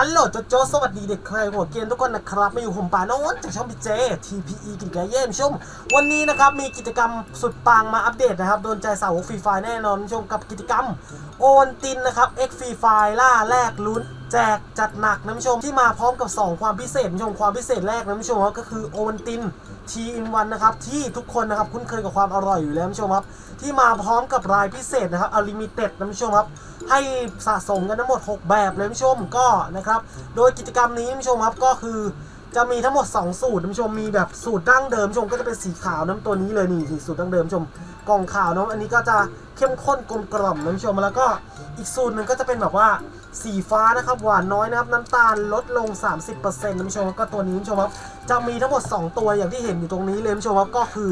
ฮัลโหลโจโจสวัสดีเด็กใครหัวเกรียนทุกคนนะครับมาอยู่ผมปาโนนจากช่องพีเจ TPE กิจกรรมเยี่ยมชม วันนี้นะครับมีกิจกรรมสุดปังมาอัปเดตนะครับ โดนใจสาวฟรีไฟแน่นอนชมกับกิจกรรม โอนตินนะครับ X ฟรีไฟล่าแลกลุ้น แจกจัดหนักนะผู้ชมที่มาพร้อมกับ 2 ความพิเศษผู้ชมความพิเศษแรกนะผู้ชมครับก็คือโอวันติน T in 1นวันนะครับที่ทุกคนนะครับคุ้นเคยกับความอร่อยอยู่แล้วผู้ชมครับที่มาพร้อมกับรายพิเศษนะครับอลิมิเต็ดนะผู้ชมครับให้สะสมกันทั้งหมด 6 แบบเลยผู้ชมก็นะครับโดยกิจกรรมนี้ผู้ชมครับก็คือจะมีทั้งหมด 2 สูตรนะผู้ชมมีแบบสูตรดั้งเดิมชมก็จะเป็นสีขาวน้ำตัวนี้เลยนี่สูตรดั้งเดิมชมกล่องขาวเนาะอันนี้ก็จะเข้มข้นกลมกล่อมนะผู้ชมแล้วก็อีกสูตรหนึ่งก็จะเป็นแบบว่าสีฟ้านะครับหวานน้อยนะครับน้ำตาลลดลง 30%นะผู้ชมก็ตัวนี้ผู้ชมครับจะมีทั้งหมด 2 ตัวอย่างที่เห็นอยู่ตรงนี้เลยผู้ชมครับก็คือ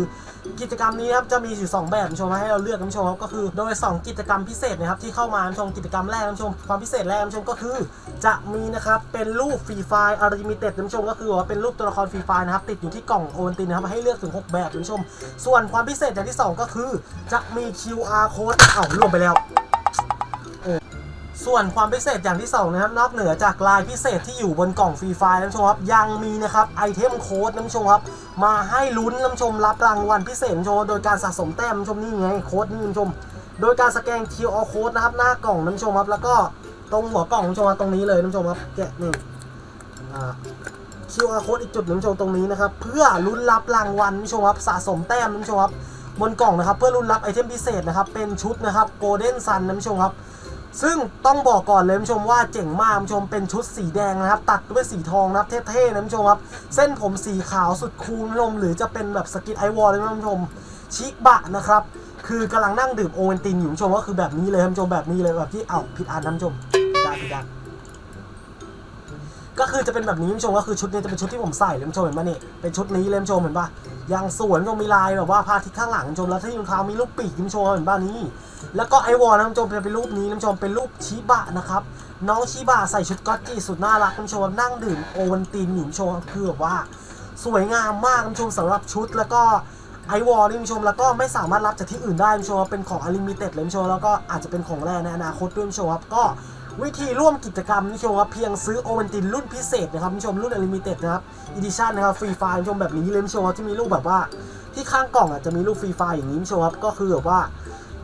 กิจกรรมนี้ครับจะมีอยู่ 2 แบบผู้ชมให้เราเลือกนะผู้ชมครับก็คือ โดย 2 กิจกรรมพิเศษนะครับที่เข้ามาผู้ชมกิจกรรมแรกนะผู้ชมความพิเศษแรกนะผู้ชมก็คือ จะมีนะครับเป็นรูปฟรีไฟล์อาริมิเต็ดผู้ชมก็คือว่าเป็นรูปตัวละครฟรีไฟล์นะครับติดอยู่ที่กล่องโอนตินนะครับให้เลือกถึง 6 แบบผู้ชม ส่วนความพิเศษอย่างที่ 2 ก็คือ จะมี QR code เอ้ารวมไปแล้ว ส่วนความพิเศษอย่างที่2นะครับนอกเหนือจากลายพิเศษที่อยู่บนกล่องฟรีไฟล์นะผู้ชมครับยังมีนะครับไอเทมโค้ดนะผู้ชมครับมาให้ลุ้นนะผู้ชมรับรางวัลพิเศษนะผู้ชมโดยการสะสมแต้มนะผู้ชมนี่ไงโค้ดนี่นะผู้ชม โดยการสแกน QR code นะครับหน้ากล่องนะผู้ชมครับแล้วก็ตรงหัวกล่องนะผู้ชมครับตรงนี้เลยนะผู้ชมครับแกะนี่ QR code อีกจุดนึ่งผู้ชมตรงนี้นะครับเพื่อลุ้นรับรางวัลผู้ชมครับสะสมแต้มนะผู้ชมครับบนกล่องนะครับเพื่อลุ้นรับไอเทมพิเศษนะครับเป็นชุดนะครับโกลเด้นซันนะผู้ชมครับ ซึ่งต้องบอกก่อนเลยผู้ชมว่าเจ๋งมากผู้ชมเป็นชุดสีแดงนะครับ ตัดด้วยสีทองนะครับเท่ๆนะผู้ชมครับ เส้นผมสีขาวสุดคูลผู้ชมหรือจะเป็นแบบสกิทไอวอลเลยนะผู้ชมชิบะนะครับ คือกำลังนั่งดื่มโอเวนตินอยู่ผู้ชมก็คือแบบนี้เลยผู้ชมแบบนี้เลยแบบที่เอ้าผิดอันนะผู้ชมได้ผิดอัน ก็คือจะเป็นแบบนี้ผู้ชมก็คือชุดนี้จะเป็นชุดที่ผมใส่เลยผู้ชมเห็นปะนี่เป็นชุดนี้เลยผู้ชมเห็นปะยังสวยผู้ชมมีลายแบบว่าพาทิตข้างหลังผู้ชมแล้วที่รองเท้ามีรูปปีกผู้ชมเห็นปะนี่แล้วก็ไอวอลนะท่านผู้ชมจะเป็นรูปนี้นะท่านผู้ชมเป็นรูปชิบะนะครับน้องชิบะใส่ชุดก็อตจีสุดน่ารักท่านผู้ชมนั่งดื่มโอวันตินอยู่ท่านผู้ชมคือแบบว่า สวยงามมากท่านผู้ชมสำหรับชุดแล้วก็ไอวอลนี่ท่านผู้ชมแล้วก็ไม่สามารถรับจากที่อื่นได้ท่านผู้ชมเป็นของอลิมิเต็ดเลยท่านผู้ชมแล้วก็อาจจะเป็นของแรในอนาคตด้วยท่านผู้ชมครับก็ วิธีร่วมกิจกรรมนผู้ชมครับเพียงซื้อโอวันตินรุ่นพิเศษนะครับนผู้ชมรุ่นอลิมิเต็ดนะครับอีดิชั่นนะครับฟรีไฟล์นผู้ชมแบบนี้เลยท่นผู้ชมครับที่มีรูปแบบว่าที่ข้างกล่องอะจะมีรูปฟรีไฟล์อย่างนี้นผู้ชมครับก็คือแบบว่า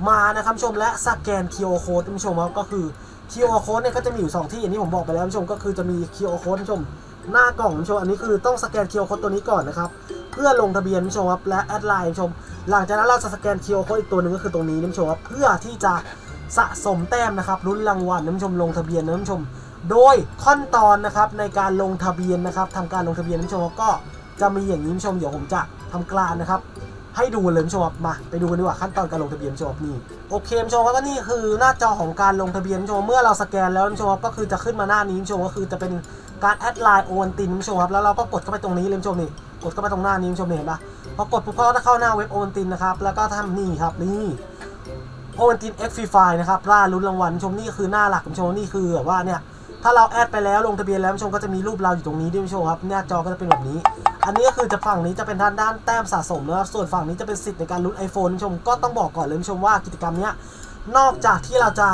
มานะครับผู้ชมและสแกน QR code ท่านผู้ชมครับก็คือ QR code เนี่ยก็จะมีอยู่2ที่อย่างที่ผมบอกไปแล้วนผู้ชมก็คือจะมี QR code ท่านผู้ชมหน้ากล่องนผู้ชมอันนี้คือต้องสแกน QR code ตัวนี้ก่อนนะครับเพื่อลงทะเบียนนผู้ชมครับและแอดไลน์นผู้ชม หลังจากนั้นเราจะสแกน QR code อีกตัวหนึ่งก็คือตรงนี้ผู้ชมครับเพื่อที่จะ สะสมแต้มนะครับลุ้นรางวัลนผู้ชมลงทะเบียนนะท่านผู้ชม โดยขั้นตอนนะครับในการลงทะเบียนนะครับทำการลงทะเบียนนผู้ชมก็จะมีอย่างนี้นผู้ชมเดี๋ยวผมจะทำการนะครับ ให้ดูเลยผู้ชมมาไปดูกันดีกว่าขั้นตอนการลงทะเบียนผู้ชมนี่โอเคผู้ชมก็นี่คือหน้าจอของการลงทะเบียนผู้ชมเมื่อเราสแกนแล้วผู้ชมก็คือจะขึ้นมาหน้านี้ผู้ชมก็คือจะเป็นการแอดไลน์โอนตินผู้ชมครับแล้วเราก็กดเข้าไปตรงนี้เลยผู้ชมนี่กดเข้าไปตรงหน้านี้ผู้ชมเห็นปะพอกดปุ๊บก็จะเข้าหน้าเว็บโอนตินนะครับแล้วก็ทำนี่ครับนี่ โอนตินเอ็กซ์ฟรีไฟนะครับล่าลุ้นรางวัลชมนี่คือหน้าหลักของชมนี่คือแบบว่าเนี่ยถ้าเราแอดไปแล้วลงทะเบียนแล้วชมก็จะมีรูปเราอยู่ตรงนี้ด้วยชมครับหน้าจอก็จะเป็นแบบนี้ อันนี้ก็คือจะฝั่งนี้จะเป็นด้านด้านแต้มสะสมนะครับส่วนฝั่งนี้จะเป็นสิทธิ์ในการลุ้น iPhone ชมก็ต้องบอกก่อนเลยชมว่ากิจกรรมเนี้ยนอกจากที่เราจะ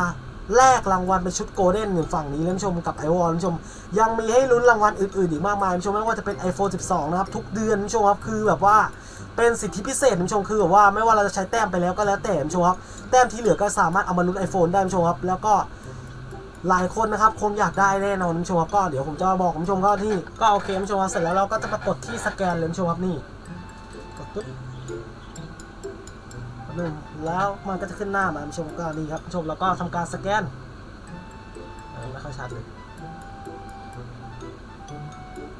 แลกรางวัลเป็นชุดโกลเด้นหมือนฝั่งนี้แล้วผู้ชมกับไอวอลผู้ชม ยังมีให้ลุ้นรางวัลอื่นๆอีกมากมายผู้ชมไม่ว่าจะเป็น iPhone 12 นะครับ ทุกเดือนผู้ชมครับคือแบบว่าเป็นสิทธิพิเศษผู้ชมคือแบบว่าไม่ว่าเราจะใช้แต้มไปแล้วก็แล้วแต่ผู้ชมครับแต้มที่เหลือก็สามารถเอามาลุ้น iPhone ได้ผู้ชมครับแล้วก็หลายคนนะครับคงอยากได้แน่นอนคุณผู้ชมครับก็เดี๋ยวผมจะมาบอกคุณผู้ชมก็ที่ก็โอเคคุณผู้ชมครับเสร็จแล้วเราก็จะมากดที่สแกนเลยคุณผู้ชมครับนี่กดปุ๊บ หนึ่งแล้วมันก็จะขึ้นหน้ามาชมก็นี่ครับชมแล้วก็ทำการสแกนไม่ค่อยชัดเลย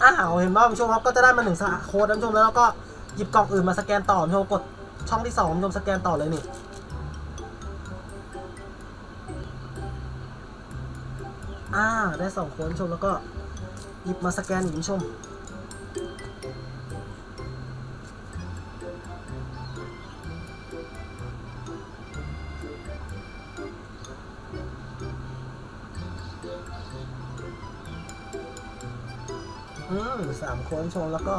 อ้าวเห็นว่าผู้ชมครับก็จะได้มาหนึ่งสโค้ดผู้ชมแล้วเราก็หยิบกล่องอื่นมาสแกนต่อผู้ชมกดช่องที่สองผู้ชมสแกนต่อเลยนี่อ่าได้สองคนชมแล้วก็หยิบมาสแกนอีกผู้ชม อืมสามคนชงแล้วก็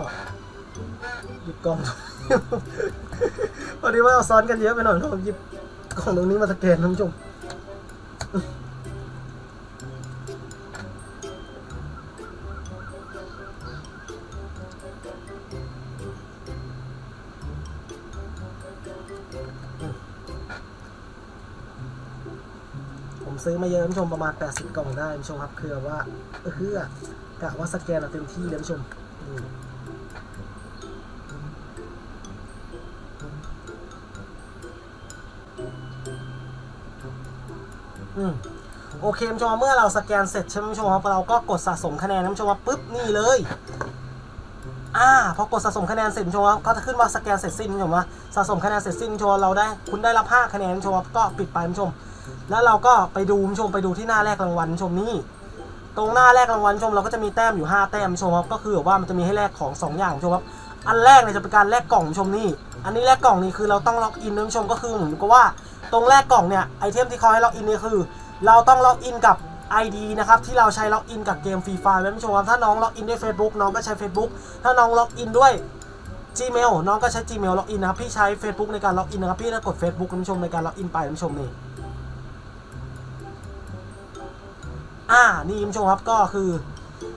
หยิบกล่อง พอดีว่าเราซ้อนกันเยอะไปหน่อยผมหยิบกล่องตรงนี้มาสแกนท่านผู้ชม ซื้อมาเยอะท่านผู้ชมประมาณ 80 กล่องได้ท่านผู้ชมครับคือว่าเออเฮือกะว่าสแกนเต็มที่เลยท่านผู้ชมอืมโอเคท่านผู้ชมเมื่อเราสแกนเสร็จใช่ไหมท่านผู้ชมครับเราก็กดสะสมคะแนนท่านผู้ชมว่าปุ๊บนี่เลยอ่าพอกดสะสมคะแนนเสร็จชมครับก็จะขึ้นว่าสแกนเสร็จสิ้นชมว่าสะสมคะแนนเสร็จสิ้นนผู้ชมเราได้คุณได้รับ 5 คะแนนชมครับก็ปิดไปนผู้ชม แล้วเราก็ไปดูชมไปดูที่หน้าแรกรางวัลชมนี่ตรงหน้าแรกรางวัลชมเราก็จะมีแต้มอยู่ 5 แต้มชมครับก็คือแบบว่ามันจะมีให้แลกของ 2 อย่างชมครับอันแรกเนี่ยจะเป็นการแลกกล่องชมนี่ อันนี้แลกกล่องนี่คือเราต้องล็อกอินท่านผู้ชมก็คือเหมือนกับว่าตรงแรกกล่องเนี่ยไอเทมที่เขาให้ล็อกอินนี่คือ เราต้องล็อกอินกับ ID นะครับที่เราใช้ล็อกอินกับเกมฟรีไฟล์ท่ชมครับถ้าน้องล็อกอินด้วย Facebook น้องก็ใช้ Facebook ถ้าน้องล็อกอินด้วย Gmail น้องก็ใช้ Gmail ล็อกอินนะครับพี่ใช้ Facebook ในการล็อกอินนะครับพี่จะกด Facebook ท่านผู้ชมในการล็อกอินไปท่านผู้ชมนี่ อ่า นี่คุณผู้ชมครับก็คือ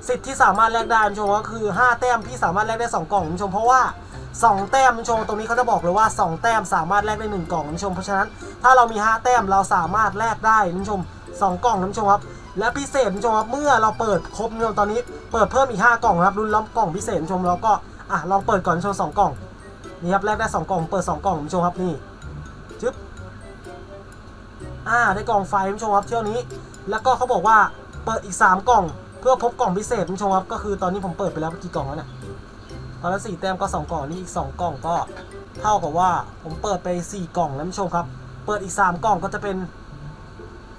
สิทธิ์ที่สามารถแลกได้คุณผู้ชมก็คือ 5 แต้มพี่สามารถแลกได้ 2 กล่องคุณผู้ชมเพราะว่า 2 แต้มคุณผู้ชมตรงนี้เขาจะบอกเลยว่า 2 แต้มสามารถแลกได้ 1 กล่องคุณผู้ชมเพราะฉะนั้นถ้าเรามี 5 แต้มเราสามารถแลกได้คุณผู้ชม 2 กล่องคุณผู้ชมครับและพิเศษคุณผู้ชมครับเมื่อเราเปิดครบคุณผู้ชมตอนนี้เปิดเพิ่มอีก 5 กล่องครับรุ่นล้ำกล่องพิเศษคุณผู้ชมเราก็อะลองเปิดก่อนคุณผู้ชมสองกล่องนี่ครับแลกได้ 2 กล่องเปิด 2 กล่องคุณผู้ชมครับนี่จึ๊บอ่าได้กล่องไฟคุณผู้ชมครับเที่ยวนี้ แล้วก็เขาบอกว่า เปิดอีก 3 กล่อง เพื่อพบกล่องพิเศษคุณผู้ชมครับก็คือตอนนี้ผมเปิดไปแล้วกี่กล่องแล้วเนี่ยตอนละสี่แต้มก็ 2 กล่องนี่อีก 2 กล่องก็ เท่ากับว่าผมเปิดไป 4 กล่องแล้วคุณผู้ชมครับ เปิดอีก 3 กล่องก็จะเป็น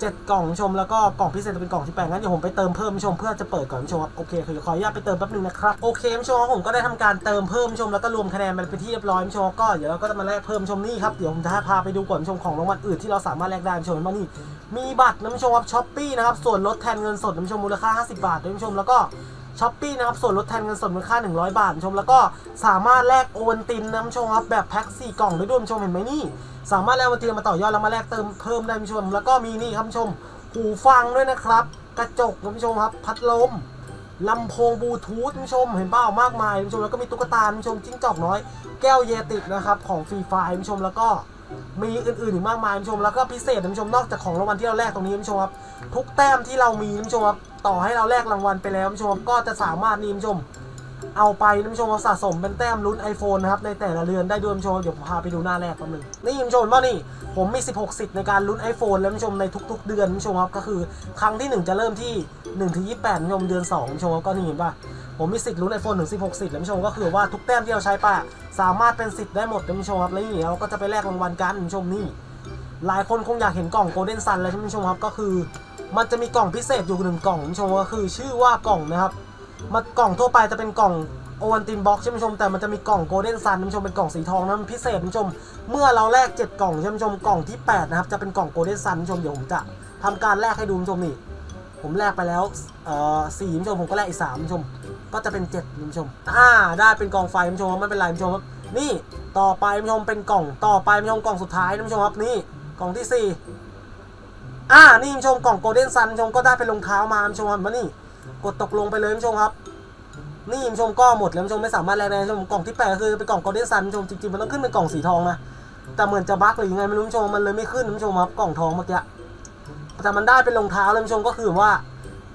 จ็ดกล่องชมแล้วก็กล่องพิเศษจะเป็นกล่องที่แปดงั้นเดี๋ยวผมไปเติมเพิ่มชมเพื่อจะเปิดก่อนชมครับโอเคคือขออนุญาตไปเติมแป๊บนึงนะครับโอเคชมผมก็ได้ทำการเติมเพิ่มชมแล้วก็รวมคะแนนมันเป็นที่เรียบร้อยชมก็เดี๋ยวเราก็จะมาแลกเพิ่มชมนี่ครับเดี๋ยวผมจะพาไปดูก่อนชมของรางวัลอื่นที่เราสามารถแลกได้ชมว่านี่มีบัตรนะคุณผู้ชมครับช้อปปี้นะครับส่วนลดแทนเงินสดน้ำชมมูลค่า 50 บาทน้ำชมแล้วก็ ช้อปปี้นะครับส่วนลดแทนเงินสดมูลค่า 100 บาทชม แล้วก็สามารถแลกโอวันตินน้ำชมครับแบบแพ็ค4กล่องได้ด้วยชมเห็นไหมนี่ สามารถแลกโอวันตินมาต่อยอดแล้วมาแลกเติมเพิ่มได้ชม แล้วก็มีนี่ครับชมหูฟังด้วยนะครับ กระจกคุณผู้ชมครับพัดลม ลำโพงบลูทูธคุณผู้ชมเห็นเปล่ามากมายคุณผู้ชมแล้วก็มีตุ๊กตาคุณผู้ชมจิ้งจอกน้อย แก้วเยติกนะครับของฟรีไฟคุณผู้ชมแล้วก็มีอื่นๆอีกมากมายคุณผู้ชมแล้วก็พิเศษคุณผู้ชมนอกจากของรางวัลที่เราแลกตรงนี้คุณผู้ชมครับทุกแต้มที่เรามีคุณผู้ชมครับต่อให้เราแลกรางวัลไปแล้วคุณผู้ชมครับก็จะสามารถนี่คุณผู้ชม เอาไปคุณผู้ชมครับสะสมเป็นแต้มลุ้น iPhone นะครับ ในแต่ละเรือนได้ด้วยคุณผู้ชมเดี๋ยวผมพาไปดูหน้าแรกแป๊บนึงนี่คุณผู้ชมว่านี่ผมมี 16 สิทธิ์ในการลุ้น iPhone แล้วคุณผู้ชมในทุก ๆ เดือนคุณผู้ชมครับก็คือครั้งที่ 1 จะเริ่มที่1ถึง28คุณผู้ชมเดือน2คุณผู้ชมครับก็นี่เห็นป่ะผมมีสิทธิ์ลุ้น iPhone ถึง 16 สิทธิ์แล้วคุณผู้ชมก็คือว่าทุกแต้มที่เราใช้ปอะสามารถเป็นสิทธิ์ได้หมดคุณผู้ชมครับแล้วนี่เราก็จะไปแลกรางวัลกันคุณผู้ชมนี่หลายคนคงอยากเห็นกล่องโกลเด้นซันแล้วใช่ไหมคุณผู้ชมครับก็คือ มันจะมีกล่องพิเศษอยู่หนึ่งกล่องคุณผู้ชมก็คือ ชื่อว่ากล่องนะครับ มันกล่องทั่วไปจะเป็นกล่องโอวันตินบ็อกใช่ไหมชม แต่มันจะมีกล่องโกลเด้นซันคุณผู้ชมเป็นกล่องสีทองนะมันพิเศษคุณผู้ชม เมื่อเราแลก7กล่องใช่ไหมคุณผู้ชมกล่องที่8นะครับจะเป็นกล่องโกลเด้นซันคุณผู้ชมเดี๋ยวผมจะทำการแลกให้ดูคุณผู้ชมนี่ผมแลกไปแล้วเอ่อสี่คุณผู้ชมผมก็แลกอีกสามคุณผู้ชม ก็จะเป็น7คุณผู้ชมอ่าได้เป็นกล่องไฟคุณผู้ชมไม่เป็นไรคุณผู้ชมครับนี่ต่อไปคุณผู้ชมเป็นกล่องต่อไปคุณผู้ชมกล่องสุดท้ายคุณผู้ชมครับนี่กล่องที่สี่อ่านี่คุณผู้ชมกล่องโกลเด้นซันชมก็ได้เป็นรองเท้ามาคุณผู้ชมมานี่ กดตกลงไปเลยคุณผู้ชมครับ นี่คุณผู้ชมก็หมดแล้วคุณผู้ชมไม่สามารถแลกได้คุณผู้ชมกล่องที่แปดคือเป็นกล่องโกลเด้นซันคุณผู้ชมจริงๆมันต้องขึ้นเป็นกล่องสีทองนะแต่เหมือนจะบั๊กหรือยังไงไม่รู้คุณผู้ชมมันเลยไม่ขึ้นคุณผู้ชมครับกล่องทองเมื่อกี้แต่มันได้เป็นรองเท้าเลยผู้ชมก็คือว่า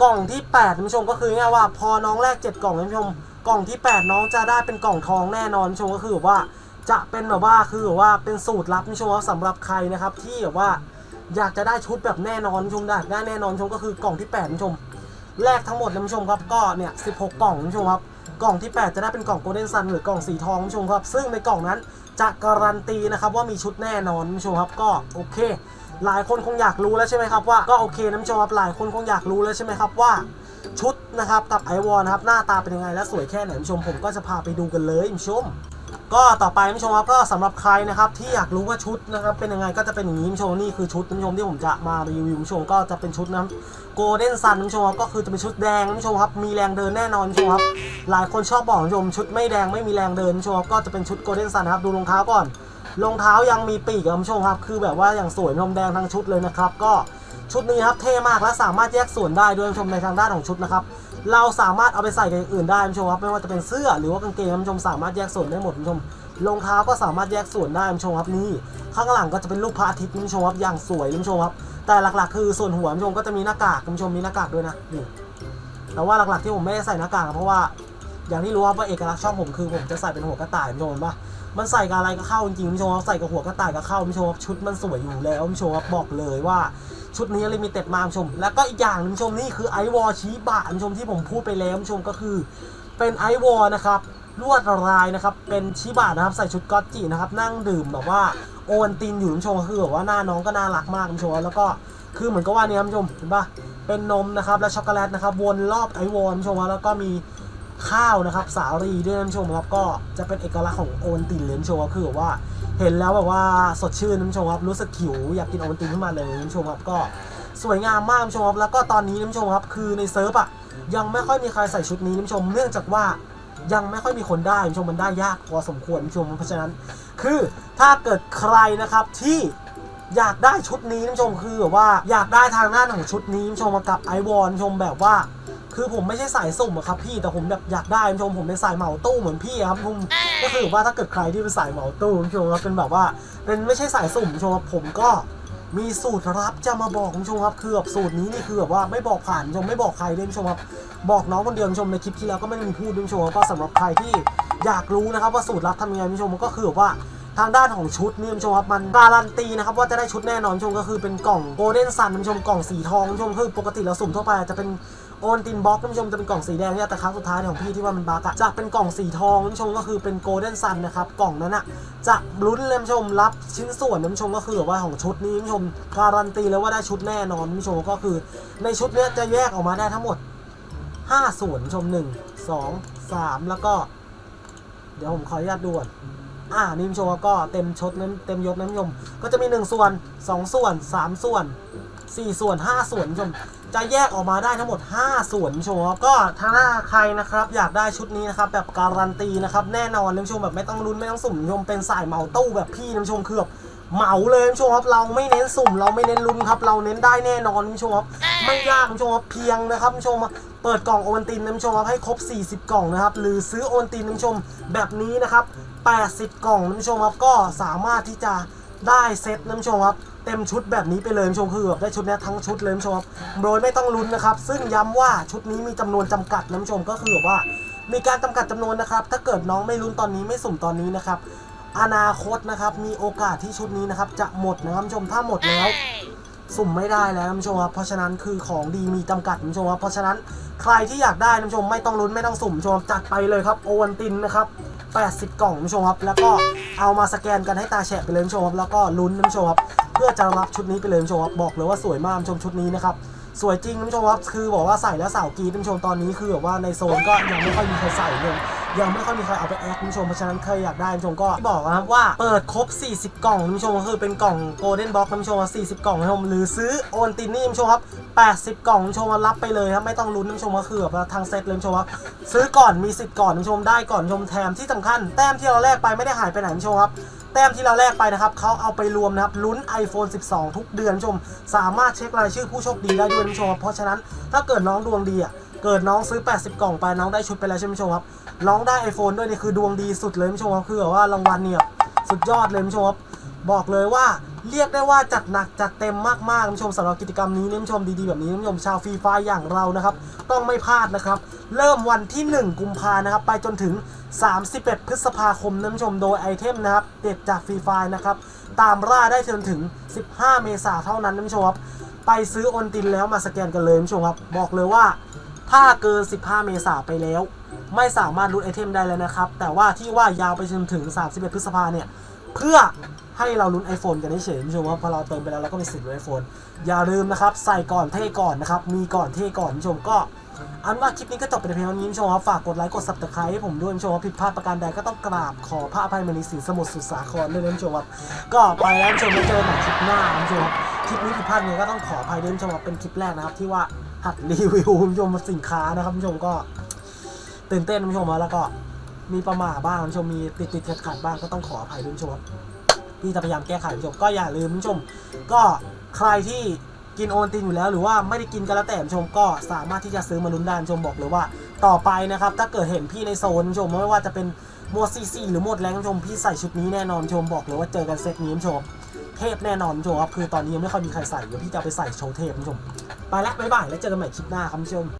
กล่องที่แปดคุณผู้ชมก็คือง่ายว่าพอน้องแรกเจ็ดกล่องคุณผู้ชมกล่องที่แปดน้องจะได้เป็นกล่องทองแน่นอนคุณผู้ชมก็คือแบบว่าจะเป็นแบบว่าคือแบบว่าเป็นสูตรลับคุณผู้ชมว่าสำหรับใครนะครับที่แบบว่าอยากจะได้ชุดแบบแน่นอนผู้ชมได้แน่นอนผู้ชมก็คือกล่องที่8ผู้ชม แรกทั้งหมดนะคุณผู้ชมครับก็เนี่ย16 กล่องคุณผู้ชมครับกล่องที่ 8 จะได้เป็นกล่องโกลเด้นซันหรือกล่องสีทองคุณผู้ชมครับ ซึ่งในกล่องนั้นจะการันตีนะครับว่ามีชุดแน่นอนคุณผู้ชมครับก็โอเค หลายคนคงอยากรู้แล้วใช่ไหมครับว่าก็โอเคนะคุณผู้ชมครับหลายคนคงอยากรู้แล้วใช่ไหมครับว่าชุดนะครับกับไอวอลนครับหน้าตาเป็นยังไงและสวยแค่ไหนคุณผู้ชมผมก็จะพาไปดูกันเลยคุณผู้ชม ก็ต่อไปคุณผู้ชมครับก็สำหรับใครนะครับที่อยากรู้ว่าชุดนะครับเป็นยังไงก็จะเป็นอย่างนี้คุณผู้ชมนี่คือชุดผู้ชมที่ผมจะมารีวิวคุณผู้ชมก็จะเป็นชุดนะโกลเด้นซันคุณผู้ชมครับก็คือจะเป็นชุดแดงคุณผู้ชมครับมีแรงเดินแน่นอนคุณผู้ชมครับหลายคนชอบบอกคุณผู้ชมชุดไม่แดงไม่มีแรงเดินคุณผู้ชมครับก็จะเป็นชุดโกลเด้นซันนะครับดูรองเท้าก่อนรองเท้ายังมีปีกอะคุณผู้ชมครับคือแบบว่าอย่างสวยนมแดงทั้งชุดเลยนะครับก็ ชุดนี้ครับเท่มากและสามารถแยกส่วนได้ด้วยชมในทางด้านของชุดนะครับเราสามารถเอาไปใส่กับอื่นได้ชมครับไม่ว่าจะเป็นเสื้อหรือว่ากางเกงชมสามารถแยกส่วนได้หมดชมรองเท้าก็สามารถแยกส่วนได้ชมครับนี่ข้างหลังก็จะเป็นรูปพระอาทิตย์ชมครับอย่างสวยชมครับแต่หลักๆ คือส่วนหัวชมก็จะมีหน้ากากชมมีหน้ากากด้วยนะนี่แต่ว่าหลักๆที่ผมไม่ได้ใส่หน้ากากเพราะว่าอย่างที่รู้ว่าเอกลักษณ์ช่องผมคือผมจะใส่เป็นหัวกระต่ายชมเห็นปะมันใส่กับอะไรก็เข้าจริงๆชมครับใส่กับหัวกระต่ายก็เข้าชมครับชุดมันสวยอยู่แล้วชมครับบอกเลยว่า ชุดนี้ลิมิเต็ดมาชม แล้วก็อีกอย่างหนึงชมนี่คือไอวอชีบะคุณชมที่ผมพูดไปแล้วคุณผู้ชมก็คือ เป็นไอวอนะครับลวดลายนะครับ เป็นชิบะนะครับ ใส่ชุดก๊อตจินะครับ นั่งดื่มแบบว่าโอวันตินอยู่คุณผู้ชมคือแบบว่าหน้าน้องก็น่ารักมากคุณผู้ชมแล้วก็คือเหมือนกับว่าเนี่ยคุณผู้ชมเห็นปะเป็นนมนะครับและช็อกโกแลตนะครับ วนรอบไอวอลคุณผู้ชมแล้วก็มีข้าวนะครับ สาลีด้วยคุณผู้ชมครับก็จะเป็นเอกลักษณ์ของโอวันตินเลยคุณผู้ชมคือแบบว่า เห็นแล้วแบบว่าสดชื่นคุณผู้ชมครับรู้สึกหิวอยากกินโอวันตินขึ้นมาเลยคุณผู้ชมครับก็สวยงามมากคุณผู้ชมครับแล้วก็ตอนนี้คุณผู้ชมครับคือในเซิร์ฟอะยังไม่ค่อยมีใครใส่ชุดนี้คุณผู้ชม เนื่องจากว่ายังไม่ค่อยมีคนได้คุณผู้ชมมันได้ยากพอสมควรคุณผู้ชมเพราะฉะนั้น คือถ้าเกิดใครนะครับที่อยากได้ชุดนี้คุณผู้ชมคือแบบว่าอยากได้ทางหน้าของชุดนี้คุณผู้ชมมากับไอวอนชมแบบว่า คือผมไม่ใช่สายสุ่มอะครับพี่แต่ผมแบบอยากได้คุณผู้ชมผมเป็นสายเหมาตู้เหมือนพี่ครับผมก็คือว่าถ้าเกิดใครที่เป็นสายเหมาตู้คุณผู้ชมครับเป็นแบบว่าเป็นไม่ใช่สายสุ่มคุณผู้ชมครับผมก็มีสูตรลับจะมาบอกคุณผู้ชมครับคือแบบสูตรนี้นี่คือแบบว่าไม่บอกผ่านคุณผู้ชมไม่บอกใครด้วยคุณผู้ชมครับบอกน้องคนเดียวคุณผู้ชมในคลิปที่แล้วก็ไม่ได้มีพูดคุณผู้ชมครับก็สำหรับใครที่อยากรู้นะครับว่าสูตรลับทำยังไงคุณผู้ชมก็คือแบบว่าทางด้านของชุดนี่คุณผู้ชมครับมันการันตีนะครับว่าจะได้ชุดแน่นอนคุณผู้ชมก็คือเป็นกล่องโกลเด้นซันคุณผู้ชมกล่องสีทองคุณผู้ชมคือปกติเราสุ่มทั่วไปจะเป็น โอนตินบ็อกคุณผู้ชมจะเป็นกล่องสีแดงเนี่ยแต่ครั้งสุดท้ายของพี่ที่ว่ามันบั๊กอะจะเป็นกล่องสีทองคุณผู้ชมก็คือเป็นโกลเด้นซันนะครับกล่องนั้นอะจะลุ้นเลยคุณผู้ชมรับชิ้นส่วนคุณผู้ชมก็คือแบบว่าของชุดนี้คุณผู้ชมการันตีแล้วว่าได้ชุดแน่นอนคุณผู้ชมก็คือ ในชุดเนี้ยจะแยกออกมาได้ทั้งหมด5ส่วนชม 1 2 3 แล้วก็ เดี๋ยวผมขออนุญาตด่วนอ่านี่คุณผู้ชมก็เต็มชุดนั้นเต็มยศนะคุณผู้ชม ก็จะมี 1 ส่วน 2 ส่วน 3 ส่วน 4 ส่วน 5 ส่วนคุณผู้ชม จะแยกออกมาได้ทั้งหมด 5 ส่วนผู้ชมครับก็ถ้าใครนะครับอยากได้ชุดนี้นะครับแบบการันตีนะครับแน่นอนผู้ชมแบบไม่ต้องลุ้นไม่ต้องสุ่มผู้ชมเป็นสายเหมาตู้แบบพี่คุณผู้ชมคือแบบเหมาเลยผู้ชมครับเราไม่เน้นสุ่มเราไม่เน้นลุ้นครับเราเน้นได้แน่นอนผู้ชมครับไม่ยากผู้ชมครับเพียงนะครับผู้ชมเปิดกล่องโอวัลตินผู้ชมครับให้ครบ 40 กล่องนะครับหรือซื้อโอวัลตินผู้ชมแบบนี้นะครับ80 กล่องผู้ชมครับก็สามารถที่จะได้เซตผู้ชมครับ เต็มชุดแบบนี้ไปเลยคุณผู้ชมคือแบบได้ชุดนี้ทั้งชุดเลยคุณผู้ชมครับโดยไม่ต้องลุ้นนะครับ ซึ่งย้ำว่าชุดนี้มีจำนวนจำกัดนะคุณผู้ชมก็คือแบบว่า มีการจำกัดจำนวนนะครับ ถ้าเกิดน้องไม่ลุ้นตอนนี้ไม่สุ่มตอนนี้นะครับ อนาคตนะครับมีโอกาสที่ชุดนี้นะครับ จะหมดนะครับคุณผู้ชมถ้าหมดแล้ว สุ่มไม่ได้แล้วคุณผู้ชมครับเพราะฉะนั้นคือของดีมีจำกัดคุณผู้ชมครับเพราะฉะนั้นใครที่อยากได้คุณผู้ชมไม่ต้องลุ้นไม่ต้องสุ่มคุณผู้ชมจัดไปเลยครับโอวันตินนะครับ 80 กล่องคุณผู้ชมครับ แล้วก็เอามาสแกนกันให้ตาแฉะไปเลยคุณผู้ชมครับ แล้วก็ลุ้นคุณผู้ชมครับ เพื่อจะรับชุดนี้ไปเลยคุณผู้ชมครับ บอกเลยว่าสวยมากคุณผู้ชมชุดนี้นะครับ สวยจริงคุณผู้ชมครับ คือบอกว่าใส่แล้วสาวกรีดคุณผู้ชมตอนนี้คือแบบว่าในโซนก็ยังไม่ค่อยมีใครใส่เลย ยังไม่ค่อยมีใครเอาไปแอคคุณผู้ชมเพราะฉะนั้นใครอยากได้คุณผู้ชมก็บอกนะครับว่าเปิดครบ 40 กล่องคุณผู้ชมก็คือเป็นกล่องโกลเด้นบ็อกคุณผู้ชมว่า40 กล่องคุณผู้ชมหรือซื้อโอนตินนี่คุณผู้ชมครับ 80 กล่องคุณผู้ชมรับไปเลยครับไม่ต้องลุ้นคุณผู้ชมก็คือแบบทางเซตเลยคุณผู้ชมครับซื้อก่อนมีสิทธิ์ก่อนคุณผู้ชมได้ก่อนคุณผู้ชมแถมที่สำคัญแต้มที่เราแลกไปไม่ได้หายไปไหนคุณผู้ชมครับแต้มที่เราแลกไปนะครับเขาเอาไปรวมนะครับลุ้น iPhone 12 ทุกเดือนชม สามารถเช็ครายชื่อผู้โชคดีได้ด้วยคุณชมเพราะฉะนั้นถ้าเกิดน้องดวงดีอะเกิดน้องซื้อ 80 กล่องไปน้องได้ชุดไปแล้วใช่ไหมคุณผู้ชมครับ น้องได้ iPhone ด้วยนี่คือดวงดีสุดเลยคุณผู้ชมครับคือแบบว่ารางวัลเนี่ยสุดยอดเลยคุณผู้ชมครับบอกเลยว่าเรียกได้ว่าจัดหนักจัดเต็มมากๆคุณผู้ชมสำหรับกิจกรรมนี้คุณผู้ชมดีๆแบบนี้คุณผู้ชมชาวฟรีไฟอย่างเรานะครับ ต้องไม่พลาดนะครับ เริ่มวันที่ 1 กุมภานะครับ ไปจนถึง 31 พฤษภาคมนะคุณผู้ชมโดยไอเทมนะครับเด็ดจากฟรีไฟนะครับ ตามล่าได้จนถึง 15 เมษาเท่านั้นนะคุณผู้ชมครับไปซื้อโอนตินแล้วมาสแกนกันเลยคุณผู้ชมครับบอกเลยว่าถ้าเกิน 15 เมษาไปแล้ว ไม่สามารถรูดไอเทมได้แล้วนะครับ แต่ว่าที่ว่ายาวไปจนถึง 31 พฤษภาเนี่ย เพื่อให้เราลุ้น iPhone กันเฉยๆผู้ชมว่าพอเราเติมไปแล้วเราก็มีสิทธิ์ลุ้น iPhone อย่าลืมนะครับ ใส่ก่อนเท่ก่อนนะครับ มีก่อนเท่ก่อนผู้ชมก็ อันว่าคลิปนี้ก็จบไปในเพียงเท่านี้ผู้ชมครับฝากกดไลค์กด subscribe ให้ผมด้วยผู้ชมว่าผิดพลาดประการใดก็ต้องกราบขอพระอภัยมาในสิ่งสมุทรสุสาครด้วยนะผู้ชมครับก็ไปแล้วผู้ชมมาเจอกันใหม่คลิปหน้าผู้ชมครับคลิปนี้ผิดพลาดไงก็ต้องขออภัยด้วยผู้ชมครับเป็นคลิปแรกนะครับที่ว่าหัดรีวิวผู้ชมสินค้านะครับผู้ชมก็ ตื่นเต้นคุณผู้ชมแล้วก็มีประมาบ้างคุณผู้ชมมีติดติดขัดขัดๆบ้างก็ต้องขออภัยด้วยคุณผู้ชมครับพี่จะพยายามแก้ไขคุณผู้ชมก็อย่าลืมคุณผู้ชม ก็ใครที่กินโอนตินอยู่แล้วหรือว่าไม่ได้กินก็แล้วแต่ผู้ชมก็สามารถที่จะซื้อมาลุ้นได้คุณผู้ชมบอกเลยว่า ต่อไปนะครับ ถ้าเกิดเห็นพี่ในโซนผู้ชมไม่ว่าจะเป็นโหมดซีซีหรือโหมดแรงชมพี่ใส่ชุดนี้แน่นอนชมบอกเลยว่าเจอกันเซตนี้ผู้ชม เทพแน่นอนชมครับคือตอนนี้ยังไม่ค่อยมีใครใส่เดี๋ยวพี่จะไปใส่โชว์เทพผู้ชม ไปละบ๊ายบายแล้วเจอกันใหม่คลิปหน้าครับผู้ชม